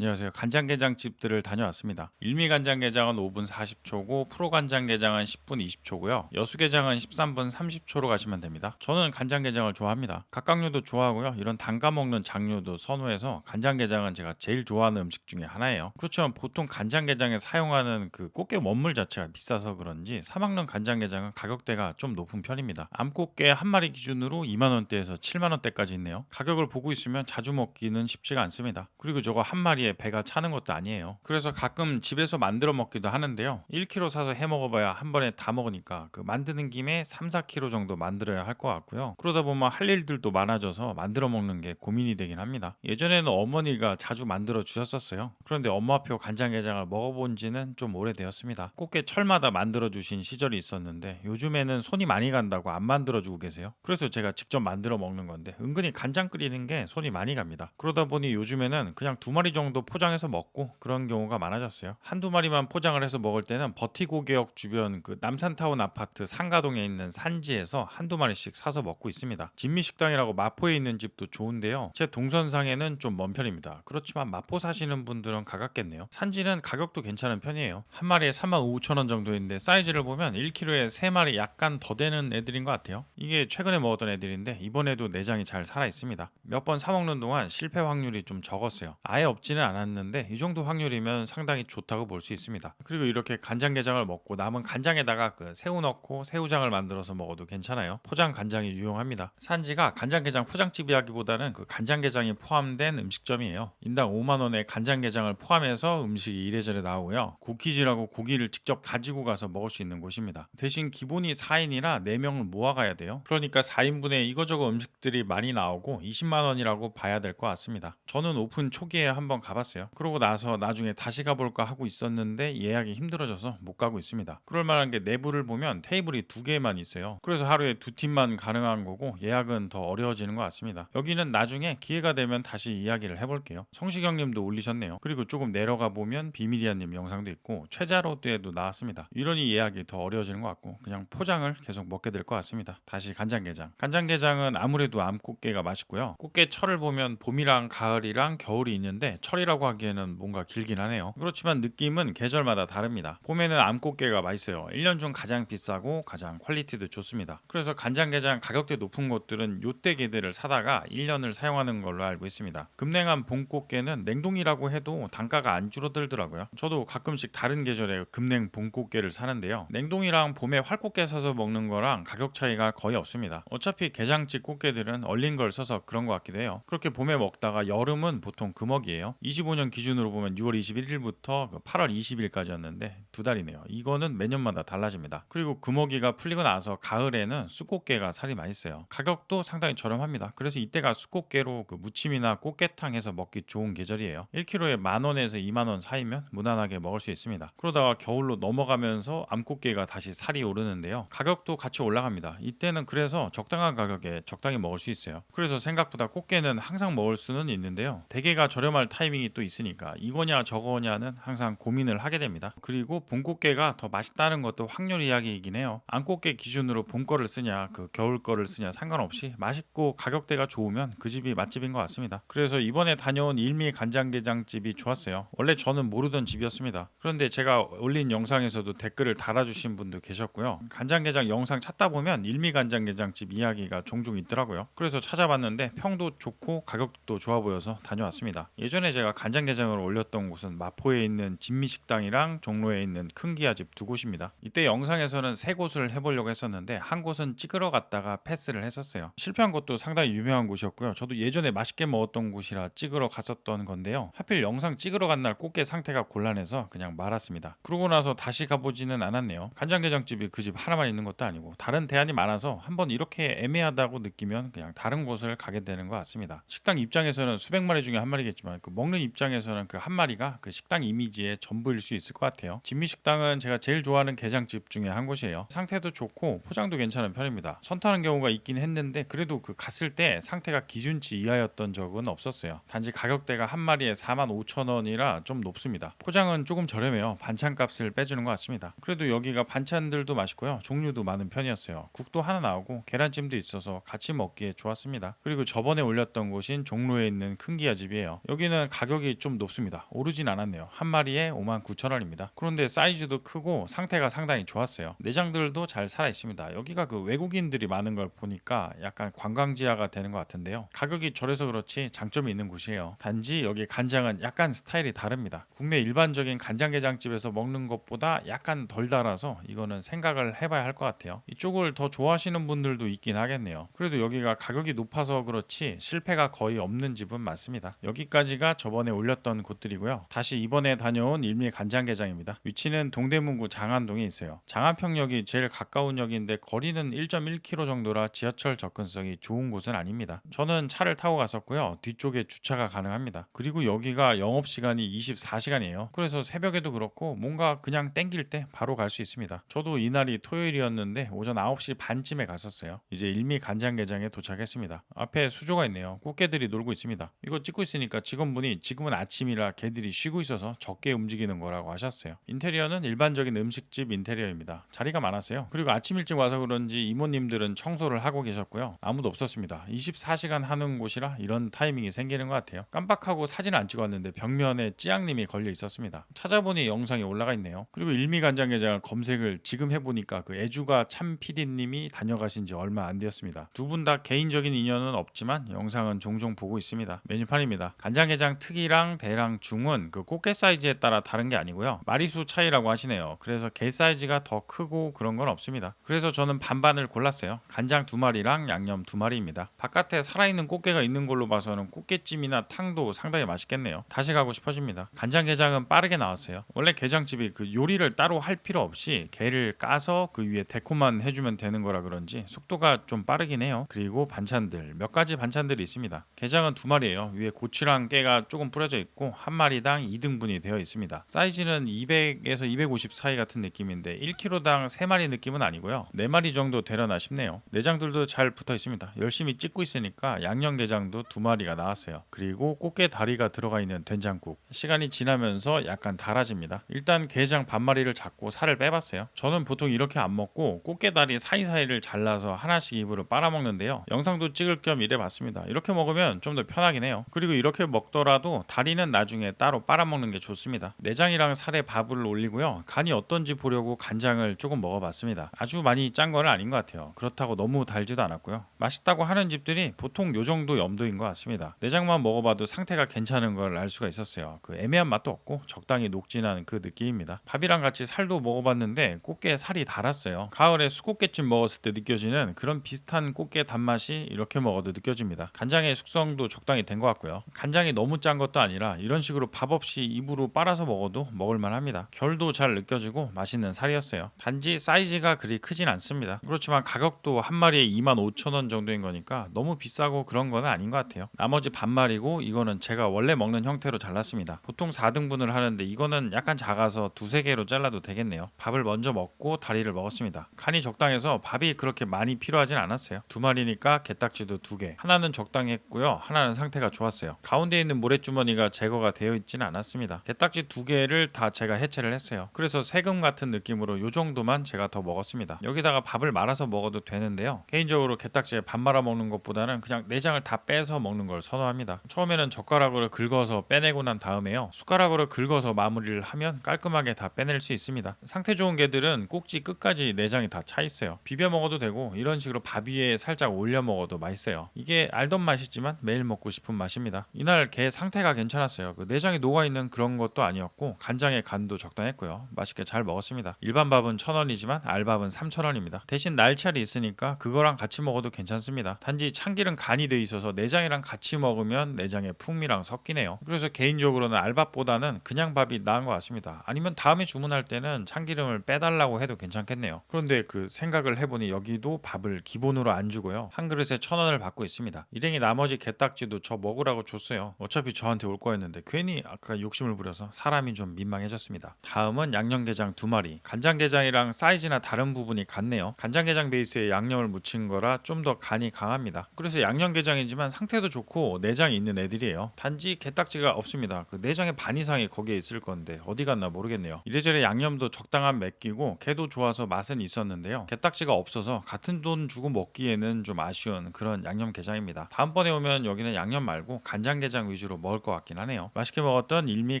안녕하세요. 간장게장집들을 다녀왔습니다. 일미 간장게장은 5분 40초고 프로 간장게장은 10분 20초고요. 여수게장은 13분 30초로 가시면 됩니다. 저는 간장게장을 좋아합니다. 각각류도 좋아하고요. 이런 담가 먹는 장류도 선호해서 간장게장은 제가 제일 좋아하는 음식 중에 하나예요. 그렇지만 보통 간장게장에 사용하는 그 꽃게 원물 자체가 비싸서 그런지 사막릉 간장게장은 가격대가 좀 높은 편입니다. 암꽃게 한 마리 기준으로 2만 원대에서 7만 원대까지 있네요. 가격을 보고 있으면 자주 먹기는 쉽지가 않습니다. 그리고 저거 한 마리에 배가 차는 것도 아니에요. 그래서 가끔 집에서 만들어 먹기도 하는데요. 1kg 사서 해 먹어봐야 한 번에 다 먹으니까 그 만드는 김에 3, 4kg 정도 만들어야 할 것 같고요. 그러다 보면 할 일들도 많아져서 만들어 먹는 게 고민이 되긴 합니다. 예전에는 어머니가 자주 만들어 주셨었어요. 그런데 엄마표 간장게장을 먹어본 지는 좀 오래되었습니다. 꽃게 철마다 만들어 주신 시절이 있었는데 요즘에는 손이 많이 간다고 안 만들어 주고 계세요. 그래서 제가 직접 만들어 먹는 건데 은근히 간장 끓이는 게 손이 많이 갑니다. 그러다 보니 요즘에는 그냥 두 마리 정도 포장해서 먹고 그런 경우가 많아졌어요. 한두 마리만 포장을 해서 먹을 때는 버티고개역 주변 그 남산타운 아파트 상가동에 있는 산지에서 한두 마리씩 사서 먹고 있습니다. 진미식당이라고 마포에 있는 집도 좋은데요. 제 동선상에는 좀 먼 편입니다. 그렇지만 마포 사시는 분들은 가깝겠네요. 산지는 가격도 괜찮은 편이에요. 한 마리에 35,000원 정도인데 사이즈를 보면 1kg에 3마리 약간 더 되는 애들인 것 같아요. 이게 최근에 먹었던 애들인데 이번에도 내장이 잘 살아 있습니다. 몇 번 사 먹는 동안 실패 확률이 좀 적었어요. 아예 없지는 않았는데 이 정도 확률이면 상당히 좋다고 볼 수 있습니다. 그리고 이렇게 간장게장을 먹고 남은 간장에다가 그 새우 넣고 새우장을 만들어서 먹어도 괜찮아요. 포장 간장이 유용합니다. 산지가 간장게장 포장집이라기보다는 그 간장게장이 포함된 음식점이에요. 인당 5만 원의 간장게장을 포함해서 음식이 이래저래 나오고요. 고키즈라고 고기를 직접 가지고 가서 먹을 수 있는 곳입니다. 대신 기본이 4인이라 4명을 모아가야 돼요. 그러니까 4인분에 이거저거 음식들이 많이 나오고 20만 원이라고 봐야 될 것 같습니다. 저는 오픈 초기에 한번 가 봤어요. 그러고 나서 나중에 다시 가볼까 하고 있었는데 예약이 힘들어져서 못 가고 있습니다. 그럴 만한 게 내부를 보면 테이블이 두 개만 있어요. 그래서 하루에 두 팀만 가능한 거고 예약은 더 어려워지는 것 같습니다. 여기는 나중에 기회가 되면 다시 이야기를 해볼게요. 성시경 님도 올리셨네요. 그리고 조금 내려가 보면 비밀이야님 영상도 있고 최자로드에도 나왔습니다. 이러니 예약이 더 어려워지는 것 같고 그냥 포장을 계속 먹게 될 것 같습니다. 다시 간장게장. 간장게장은 아무래도 암 꽃게가 맛있고요. 꽃게 철을 보면 봄이랑 가을이랑 겨울이 있는데 철이 라고 하기에는 뭔가 길긴 하네요. 그렇지만 느낌은 계절마다 다릅니다. 봄에는 암꽃게가 맛있어요. 1년 중 가장 비싸고 가장 퀄리티도 좋습니다. 그래서 간장게장 가격대 높은 곳들은 요때 게들을 사다가 1년을 사용하는 걸로 알고 있습니다. 급냉한 봄꽃게는 냉동이라고 해도 단가가 안 줄어들더라고요. 저도 가끔씩 다른 계절에 급냉 봄꽃게를 사는데요. 냉동이랑 봄에 활꽃게 사서 먹는 거랑 가격 차이가 거의 없습니다. 어차피 게장집 꽃게들은 얼린 걸 써서 그런 것 같기도 해요. 그렇게 봄에 먹다가 여름은 보통 금어기예요. 25년 기준으로 보면 6월 21일부터 8월 20일까지였는데 두 달이네요. 이거는 매년마다 달라집니다. 그리고 금어기가 풀리고 나서 가을에는 쑥꽃게가 살이 맛있어요. 가격도 상당히 저렴합니다. 그래서 이때가 쑥꽃게로 그 무침이나 꽃게탕 해서 먹기 좋은 계절이에요. 1kg에 만 원에서 2만 원 사이면 무난하게 먹을 수 있습니다. 그러다가 겨울로 넘어가면서 암꽃게가 다시 살이 오르는데요. 가격도 같이 올라갑니다. 이때는 그래서 적당한 가격에 적당히 먹을 수 있어요. 그래서 생각보다 꽃게는 항상 먹을 수는 있는데요. 대게가 저렴할 타이밍 이 또 있으니까 이거냐 저거냐는 항상 고민을 하게 됩니다. 그리고 봄꽃게가 더 맛있다는 것도 확률 이야기이긴 해요. 암꽃게 기준으로 봄 거를 쓰냐 그 겨울 거를 쓰냐 상관없이 맛있고 가격대가 좋으면 그 집이 맛집인 것 같습니다. 그래서 이번에 다녀온 일미 간장게장 집이 좋았어요. 원래 저는 모르던 집이었습니다. 그런데 제가 올린 영상에서도 댓글을 달아주신 분도 계셨고요. 간장게장 영상 찾다 보면 일미 간장게장 집 이야기가 종종 있더라고요. 그래서 찾아봤는데 평도 좋고 가격도 좋아 보여서 다녀왔습니다. 예전에 제가 간장게장을 올렸던 곳은 마포에 있는 진미식당이랑 종로에 있는 큰기아집 두 곳입니다. 이때 영상에서는 세 곳을 해보려고 했었는데 한 곳은 찍으러 갔다가 패스를 했었어요. 실패한 곳도 상당히 유명한 곳이었고요. 저도 예전에 맛있게 먹었던 곳이라 찍으러 갔었던 건데요. 하필 영상 찍으러 간 날 꽃게 상태가 곤란해서 그냥 말았습니다. 그러고 나서 다시 가보지는 않았네요. 간장게장집이 그 집 하나만 있는 것도 아니고 다른 대안이 많아서 한번 이렇게 애매하다고 느끼면 그냥 다른 곳을 가게 되는 것 같습니다. 식당 입장에서는 수백 마리 중에 한 마리겠지만 그 먹는 입장에서는 그 한 마리가 그 식당 이미지의 전부일 수 있을 것 같아요. 진미 식당은 제가 제일 좋아하는 게장집 중에 한 곳이에요. 상태도 좋고 포장도 괜찮은 편입니다. 선타는 경우가 있긴 했는데 그래도 그 갔을 때 상태가 기준치 이하였던 적은 없었어요. 단지 가격대가 한 마리에 4만 5천 원이라 좀 높습니다. 포장은 조금 저렴해요. 반찬 값을 빼주는 것 같습니다. 그래도 여기가 반찬들도 맛있고요. 종류도 많은 편이었어요. 국도 하나 나오고 계란찜도 있어서 같이 먹기에 좋았습니다. 그리고 저번에 올렸던 곳인 종로에 있는 큰기아 집이에요. 여기는 가격 가격이 좀 높습니다. 오르진 않았네요. 한 마리에 59,000원입니다. 그런데 사이즈도 크고 상태가 상당히 좋았어요. 내장들도 잘 살아 있습니다. 여기가 그 외국인들이 많은 걸 보니까 약간 관광지화가 되는 것 같은데요. 가격이 저래서 그렇지 장점이 있는 곳이에요. 단지 여기 간장은 약간 스타일이 다릅니다. 국내 일반적인 간장게장집에서 먹는 것보다 약간 덜 달아서 이거는 생각을 해봐야 할 것 같아요. 이쪽을 더 좋아하시는 분들도 있긴 하겠네요. 그래도 여기가 가격이 높아서 그렇지 실패가 거의 없는 집은 맞습니다. 여기까지가 저 번에 올렸던 곳들이고요. 다시 이번에 다녀온 일미 간장게장입니다. 위치는 동대문구 장안동에 있어요. 장안평역이 제일 가까운 역인데 거리는 1.1km 정도라 지하철 접근성이 좋은 곳은 아닙니다. 저는 차를 타고 갔었고요. 뒤쪽에 주차가 가능합니다. 그리고 여기가 영업 시간이 24시간이에요. 그래서 새벽에도 그렇고 뭔가 그냥 땡길 때 바로 갈 수 있습니다. 저도 이날이 토요일이었는데 오전 9시 반쯤에 갔었어요. 이제 일미 간장게장에 도착했습니다. 앞에 수조가 있네요. 꽃게들이 놀고 있습니다. 이거 찍고 있으니까 직원분이 지금은 아침이라 개들이 쉬고 있어서 적게 움직이는 거라고 하셨어요. 인테리어는 일반적인 음식집 인테리어입니다. 자리가 많았어요. 그리고 아침 일찍 와서 그런지 이모님들은 청소를 하고 계셨고요. 아무도 없었습니다. 24시간 하는 곳이라 이런 타이밍이 생기는 것 같아요. 깜빡하고 사진 안 찍었는데 벽면에 찌양님이 걸려 있었습니다. 찾아보니 영상이 올라가 있네요. 그리고 일미 간장게장을 검색을 지금 해보니까 그 애주가 참 PD님이 다녀가신 지 얼마 안 되었습니다. 두 분 다 개인적인 인연은 없지만 영상은 종종 보고 있습니다. 메뉴판입니다. 간장게장 특이랑 대랑 중은 그 꽃게 사이즈에 따라 다른 게 아니고요. 마리수 차이라고 하시네요. 그래서 게 사이즈가 더 크고 그런 건 없습니다. 그래서 저는 반반을 골랐어요. 간장 두 마리랑 양념 두 마리입니다. 바깥에 살아있는 꽃게가 있는 걸로 봐서는 꽃게찜이나 탕도 상당히 맛있겠네요. 다시 가고 싶어집니다. 간장게장은 빠르게 나왔어요. 원래 게장집이 그 요리를 따로 할 필요 없이 게를 까서 그 위에 데코만 해주면 되는 거라 그런지 속도가 좀 빠르긴 해요. 그리고 반찬들 몇 가지 반찬들이 있습니다. 게장은 두 마리예요. 위에 고추랑 깨가 조금 뿌려져 있고 한 마리당 2등분이 되어 있습니다. 사이즈는 200에서 250 사이 같은 느낌인데 1kg당 3마리 느낌은 아니고요. 4마리 정도 되려나 싶네요. 내장들도 잘 붙어 있습니다. 열심히 찍고 있으니까 양념게장도 두 마리가 나왔어요. 그리고 꽃게 다리가 들어가 있는 된장국. 시간이 지나면서 약간 달아집니다. 일단 게장 반마리를 잡고 살을 빼봤어요. 저는 보통 이렇게 안 먹고 꽃게 다리 사이사이를 잘라서 하나씩 입으로 빨아먹는데요. 영상도 찍을 겸 이래봤습니다. 이렇게 먹으면 좀 더 편하긴 해요. 그리고 이렇게 먹더라도 다리는 나중에 따로 빨아먹는 게 좋습니다. 내장이랑 살에 밥을 올리고요. 간이 어떤지 보려고 간장을 조금 먹어봤습니다. 아주 많이 짠 건 아닌 것 같아요. 그렇다고 너무 달지도 않았고요. 맛있다고 하는 집들이 보통 요 정도 염도인 것 같습니다. 내장만 먹어봐도 상태가 괜찮은 걸 알 수가 있었어요. 그 애매한 맛도 없고 적당히 녹진한 그 느낌입니다. 밥이랑 같이 살도 먹어봤는데 꽃게 살이 달았어요. 가을에 수꽃게찜 먹었을 때 느껴지는 그런 비슷한 꽃게 단맛이 이렇게 먹어도 느껴집니다. 간장의 숙성도 적당히 된 것 같고요. 간장이 너무 짠 것도 아니라 이런 식으로 밥 없이 입으로 빨아서 먹어도 먹을만 합니다. 결도 잘 느껴지고 맛있는 살이었어요. 단지 사이즈가 그리 크진 않습니다. 그렇지만 가격도 한 마리에 25,000원 정도인 거니까 너무 비싸고 그런 건 아닌 것 같아요. 나머지 반마리고 이거는 제가 원래 먹는 형태로 잘랐습니다. 보통 4등분을 하는데 이거는 약간 작아서 두세 개로 잘라도 되겠네요. 밥을 먼저 먹고 다리를 먹었습니다. 간이 적당해서 밥이 그렇게 많이 필요하진 않았어요. 두 마리니까 게딱지도 두 개. 하나는 적당했고요. 하나는 상태가 좋았어요. 가운데 있는 모래주 머니가 제거가 되어 있지는 않았습니다. 게딱지 두 개를 다 제가 해체를 했어요. 그래서 세금 같은 느낌으로 요 정도만 제가 더 먹었습니다. 여기다가 밥을 말아서 먹어도 되는데요. 개인적으로 게딱지에 밥 말아 먹는 것보다는 그냥 내장을 다 빼서 먹는 걸 선호합니다. 처음에는 젓가락으로 긁어서 빼내고 난 다음에요. 숟가락으로 긁어서 마무리를 하면 깔끔하게 다 빼낼 수 있습니다. 상태 좋은 게들은 꼭지 끝까지 내장이 다 차 있어요. 비벼 먹어도 되고 이런 식으로 밥 위에 살짝 올려 먹어도 맛있어요. 이게 알던 맛이지만 매일 먹고 싶은 맛입니다. 이날 게 상태 가 괜찮았어요. 그 내장이 녹아 있는 그런 것도 아니었고 간장의 간도 적당했고요. 맛있게 잘 먹었습니다. 일반 밥은 1,000원이지만 알밥은 3,000원입니다. 대신 날치알이 있으니까 그거랑 같이 먹어도 괜찮습니다. 단지 참기름 간이 돼 있어서 내장이랑 같이 먹으면 내장의 풍미랑 섞이네요. 그래서 개인적으로는 알밥보다는 그냥 밥이 나은 것 같습니다. 아니면 다음에 주문할 때는 참기름을 빼달라고 해도 괜찮겠네요. 그런데 그 생각을 해보니 여기도 밥을 기본으로 안 주고요. 한 그릇에 천 원을 받고 있습니다. 일행이 나머지 게딱지도 저 먹으라고 줬어요. 어차피 저 한테 올 거였는데 괜히 아까 욕심을 부려서 사람이 좀 민망해졌습니다. 다음은 양념게장 두 마리. 간장게장이랑 사이즈나 다른 부분이 같네요. 간장게장 베이스에 양념을 묻힌 거라 좀 더 간이 강합니다. 그래서 양념게장이지만 상태도 좋고 내장이 있는 애들이에요. 단지 게딱지가 없습니다. 그 내장의 반 이상이 거기에 있을 건데 어디 갔나 모르겠네요. 이래저래 양념도 적당한 맵기고 게도 좋아서 맛은 있었는데요. 게딱지가 없어서 같은 돈 주고 먹기에는 좀 아쉬운 그런 양념게장입니다. 다음번에 오면 여기는 양념 말고 간장게장 위주로 먹을 것 같긴 하네요. 맛있게 먹었던 일미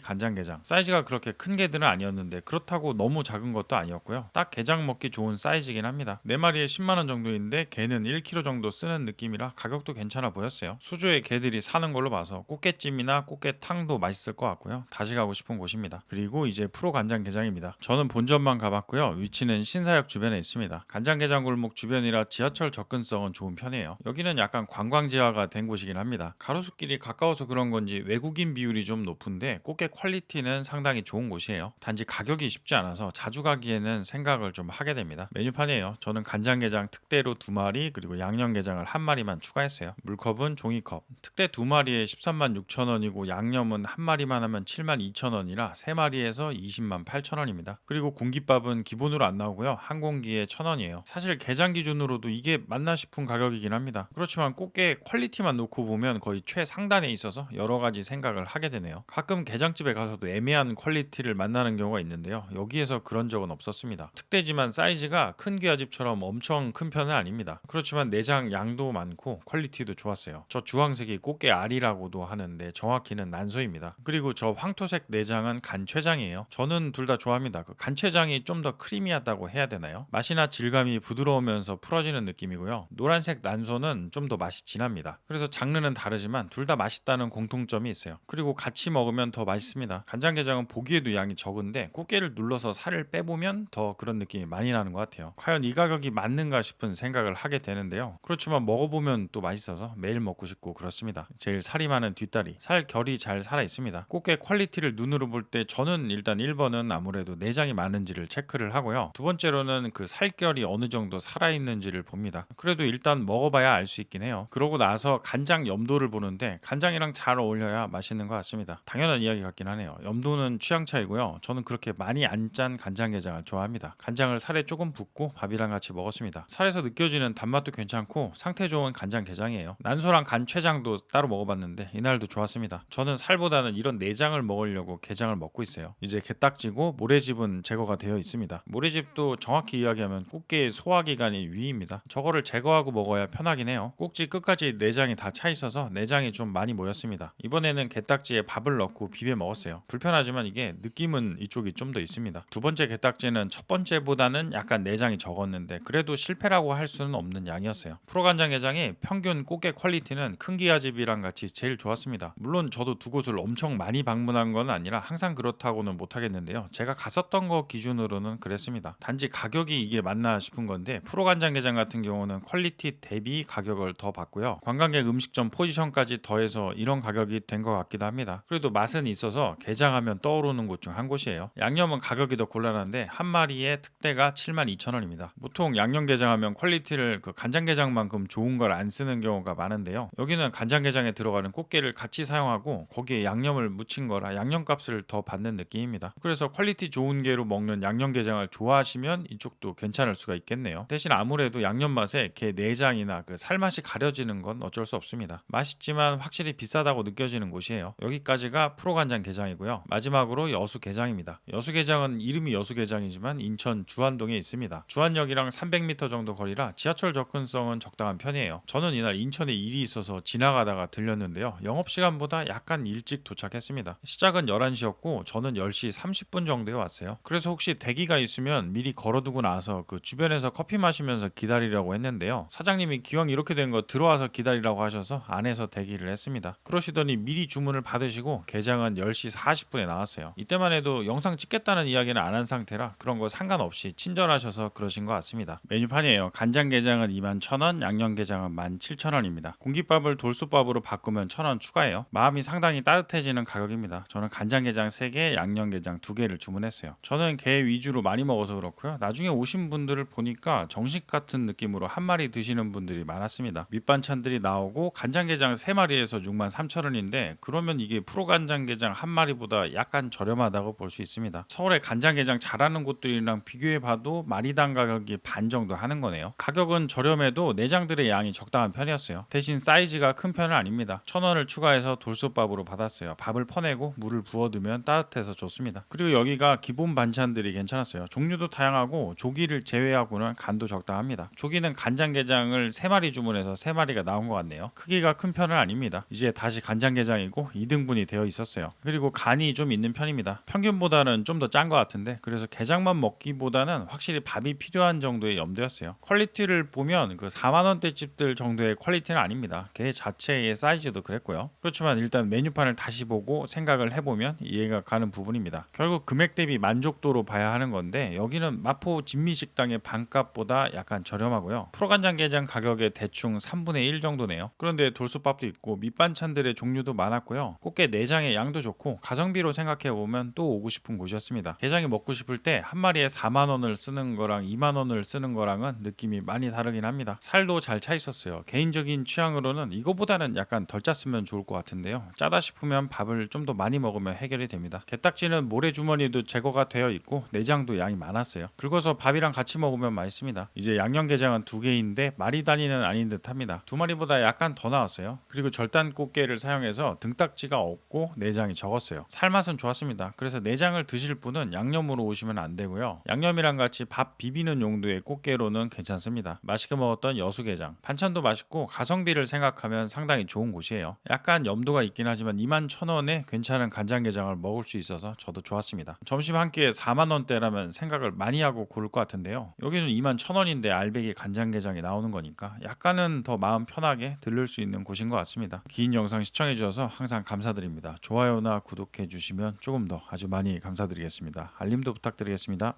간장게장 사이즈가 그렇게 큰 개들은 아니었는데 그렇다고 너무 작은 것도 아니었고요. 딱 게장 먹기 좋은 사이즈긴 합니다. 네 마리에 10만 원 정도인데 개는 1kg 정도 쓰는 느낌이라 가격도 괜찮아 보였어요. 수조에 개들이 사는 걸로 봐서 꽃게찜이나 꽃게탕도 맛있을 것 같고요. 다시 가고 싶은 곳입니다. 그리고 이제 프로 간장게장입니다. 저는 본점만 가봤고요. 위치는 신사역 주변에 있습니다. 간장게장 골목 주변이라 지하철 접근성은 좋은 편이에요. 여기는 약간 관광지화가 된 곳이긴 합니다. 가로수길이 가까워서 그런 건지 외국인 비율이 좀 높은데 꽃게 퀄리티는 상당히 좋은 곳이에요. 단지 가격이 쉽지 않아서 자주 가기에는 생각을 좀 하게 됩니다. 메뉴판이에요. 저는 간장게장 특대로 두 마리 그리고 양념게장을 한 마리만 추가했어요. 물컵은 종이컵. 특대 두 마리에 13만 6천 원이고 양념은 한 마리만 하면 7만 2천 원이라 세 마리에서 20만 8천 원입니다. 그리고 공깃밥은 기본으로 안 나오고요. 한 공기에 천 원이에요. 사실 게장 기준으로도 이게 맞나 싶은 가격이긴 합니다. 그렇지만 꽃게 퀄리티만 놓고 보면 거의 최상단에 있어서 여러 가지 생각을 하게 되네요. 가끔 게장집에 가서도 애매한 퀄리티를 만나는 경우가 있는데요. 여기에서 그런 적은 없었습니다. 특대지만 사이즈가 큰 귀하집처럼 엄청 큰 편은 아닙니다. 그렇지만 내장 양도 많고 퀄리티도 좋았어요. 저 주황색이 꽃게 알이라고도 하는데 정확히는 난소입니다. 그리고 저 황토색 내장은 간췌장이에요. 저는 둘 다 좋아합니다. 그 간췌장이 좀 더 크리미하다고 해야 되나요? 맛이나 질감이 부드러우면서 풀어지는 느낌이고요. 노란색 난소는 좀 더 맛이 진합니다. 그래서 장르는 다르지만 둘 다 맛있다는 공통점 이 있어요. 그리고 같이 먹으면 더 맛있습니다. 간장게장은 보기에도 양이 적은데 꽃게를 눌러서 살을 빼보면 더 그런 느낌이 많이 나는 것 같아요. 과연 이 가격이 맞는가 싶은 생각을 하게 되는데요. 그렇지만 먹어보면 또 맛있어서 매일 먹고 싶고 그렇습니다. 제일 살이 많은 뒷다리, 살 결이 잘 살아 있습니다. 꽃게 퀄리티를 눈으로 볼 때 저는 일단 1번은 아무래도 내장이 많은지를 체크를 하고요. 두 번째로는 그 살결이 어느 정도 살아 있는지를 봅니다. 그래도 일단 먹어봐야 알 수 있긴 해요. 그러고 나서 간장 염도를 보는데 간장이랑 잘 어울려 야 맛있는 것 같습니다. 당연한 이야기 같긴 하네요. 염도는 취향 차이고요. 저는 그렇게 많이 안 짠 간장게장을 좋아합니다. 간장을 살에 조금 붓고 밥이랑 같이 먹었습니다. 살에서 느껴지는 단맛도 괜찮고 상태 좋은 간장게장이에요. 난소랑 간췌장도 따로 먹어봤는데 이날도 좋았습니다. 저는 살보다는 이런 내장을 먹으려고 게장을 먹고 있어요. 이제 게딱지고 모래집은 제거가 되어 있습니다. 모래집도 정확히 이야기하면 꽃게의 소화기관이 위입니다. 저거를 제거하고 먹어야 편하긴 해요. 꼭지 끝까지 내장이 다 차 있어서 내장이 좀 많이 모였습니다. 이번 에는 게딱지에 밥을 넣고 비벼 먹었어요. 불편하지만 이게 느낌은 이쪽이 좀 더 있습니다. 두 번째 게딱지는 첫 번째보다는 약간 내장이 적었는데 그래도 실패라고 할 수는 없는 양이었어요. 프로간장 게장이 평균 꽃게 퀄리티는 큰 기아집이랑 같이 제일 좋았습니다. 물론 저도 두 곳을 엄청 많이 방문한 건 아니라 항상 그렇다고는 못하겠는데요. 제가 갔었던 거 기준으로는 그랬습니다. 단지 가격이 이게 맞나 싶은 건데 프로간장 게장 같은 경우는 퀄리티 대비 가격을 더 받고요. 관광객 음식점 포지션까지 더해서 이런 가격이 된 것 같기도 합니다. 그래도 맛은 있어서 게장하면 떠오르는 곳 중 한 곳이에요. 양념은 가격이 더 곤란한데 한 마리에 특대가 72,000원입니다. 보통 양념게장하면 퀄리티를 그 간장게장만큼 좋은 걸 안 쓰는 경우가 많은데요. 여기는 간장게장에 들어가는 꽃게를 같이 사용하고 거기에 양념을 묻힌 거라 양념값을 더 받는 느낌입니다. 그래서 퀄리티 좋은 게로 먹는 양념게장을 좋아하시면 이쪽도 괜찮을 수가 있겠네요. 대신 아무래도 양념 맛에 게 내장이나 그 살맛이 가려지는 건 어쩔 수 없습니다. 맛있지만 확실히 비싸다고 느껴지는 곳이에요. 여기까지가 프로간장 게장이고요. 마지막으로 여수게장입니다. 여수게장은 이름이 여수게장이지만 인천 주안동에 있습니다. 주안역이랑 300m 정도 거리라 지하철 접근성은 적당한 편이에요. 저는 이날 인천에 일이 있어서 지나가다가 들렸는데요. 영업시간보다 약간 일찍 도착했습니다. 시작은 11시였고 저는 10시 30분 정도에 왔어요. 그래서 혹시 대기가 있으면 미리 걸어두고 나서 그 주변에서 커피 마시면서 기다리려고 했는데요. 사장님이 기왕 이렇게 된 거 들어와서 기다리라고 하셔서 안에서 대기를 했습니다. 그러시더니 미리 주문을 받으시고 게장은 10시 40분에 나왔어요. 이때만 해도 영상 찍겠다는 이야기는 안 한 상태라 그런 거 상관없이 친절하셔서 그러신 것 같습니다. 메뉴판이에요. 간장게장은 21,000원, 양념게장은 17,000원입니다. 공깃밥을 돌솥밥으로 바꾸면 1,000원 추가해요. 마음이 상당히 따뜻해지는 가격입니다. 저는 간장게장 3개, 양념게장 2개를 주문했어요. 저는 게 위주로 많이 먹어서 그렇고요. 나중에 오신 분들을 보니까 정식 같은 느낌으로 한 마리 드시는 분들이 많았습니다. 밑반찬들이 나오고 간장게장 3마리에서 63,000원인데 그러면 이게 프로 간장게장 한 마리보다 약간 저렴하다고 볼 수 있습니다. 서울의 간장게장 잘하는 곳들이랑 비교해 봐도 마리당 가격이 반 정도 하는 거네요. 가격은 저렴해도 내장들의 양이 적당한 편이었어요. 대신 사이즈가 큰 편은 아닙니다. 천 원을 추가해서 돌솥밥으로 받았어요. 밥을 퍼내고 물을 부어두면 따뜻해서 좋습니다. 그리고 여기가 기본 반찬들이 괜찮았어요. 종류도 다양하고 조기를 제외하고는 간도 적당합니다. 조기는 간장게장을 3마리 주문해서 3마리가 나온 것 같네요. 크기가 큰 편은 아닙니다. 이제 다시 간장게장 간장게장이고 2등분이 되어 있었어요. 그리고 간이 좀 있는 편입니다. 평균보다는 좀 더 짠 것 같은데 그래서 게장만 먹기보다는 확실히 밥이 필요한 정도의 염도였어요. 퀄리티를 보면 그 4만 원대 집들 정도의 퀄리티는 아닙니다. 게 자체의 사이즈도 그랬고요. 그렇지만 일단 메뉴판을 다시 보고 생각을 해보면 이해가 가는 부분입니다. 결국 금액 대비 만족도로 봐야 하는 건데 여기는 마포 진미식당의 반값보다 약간 저렴하고요. 프로간장 게장 가격의 대충 3분의 1 정도네요. 그런데 돌솥밥도 있고 밑반찬들의 종류도 많았고요. 꽃게 내장의 양도 좋고 가성비로 생각해 보면 또 오고 싶은 곳이었습니다. 게장이 먹고 싶을 때 한 마리에 4만 원을 쓰는 거랑 2만 원을 쓰는 거랑은 느낌이 많이 다르긴 합니다. 살도 잘 차 있었어요. 개인적인 취향으로는 이거보다는 약간 덜 짰으면 좋을 것 같은데요. 짜다 싶으면 밥을 좀 더 많이 먹으면 해결이 됩니다. 게딱지는 모래주머니도 제거가 되어 있고 내장도 양이 많았어요. 긁어서 밥이랑 같이 먹으면 맛있습니다. 이제 양념게장은 두 개인데 마리 단위는 아닌 듯합니다. 두 마리보다 약간 더 나왔어요. 그리고 절단 꽃게를 사용해서 등딱지가 없고 내장이 적었어요. 살맛은 좋았습니다. 그래서 내장을 드실 분은 양념으로 오시면 안 되고요. 양념이랑 같이 밥 비비는 용도의 꽃게로는 괜찮습니다. 맛있게 먹었던 여수게장 반찬도 맛있고 가성비를 생각하면 상당히 좋은 곳이에요. 약간 염도가 있긴 하지만 2만 천 원에 괜찮은 간장게장을 먹을 수 있어서 저도 좋았습니다. 점심 한 끼에 4만 원대라면 생각을 많이 하고 고를 것 같은데요. 여기는 2만 천 원인데 알배기 간장게장이 나오는 거니까 약간은 더 마음 편하게 들를 수 있는 곳인 것 같습니다. 긴 영상 시청해 주셔서 항상 감사드립니다. 좋아요나 구독해 주시면 조금 더 아주 많이 감사드리겠습니다. 알림도 부탁드리겠습니다.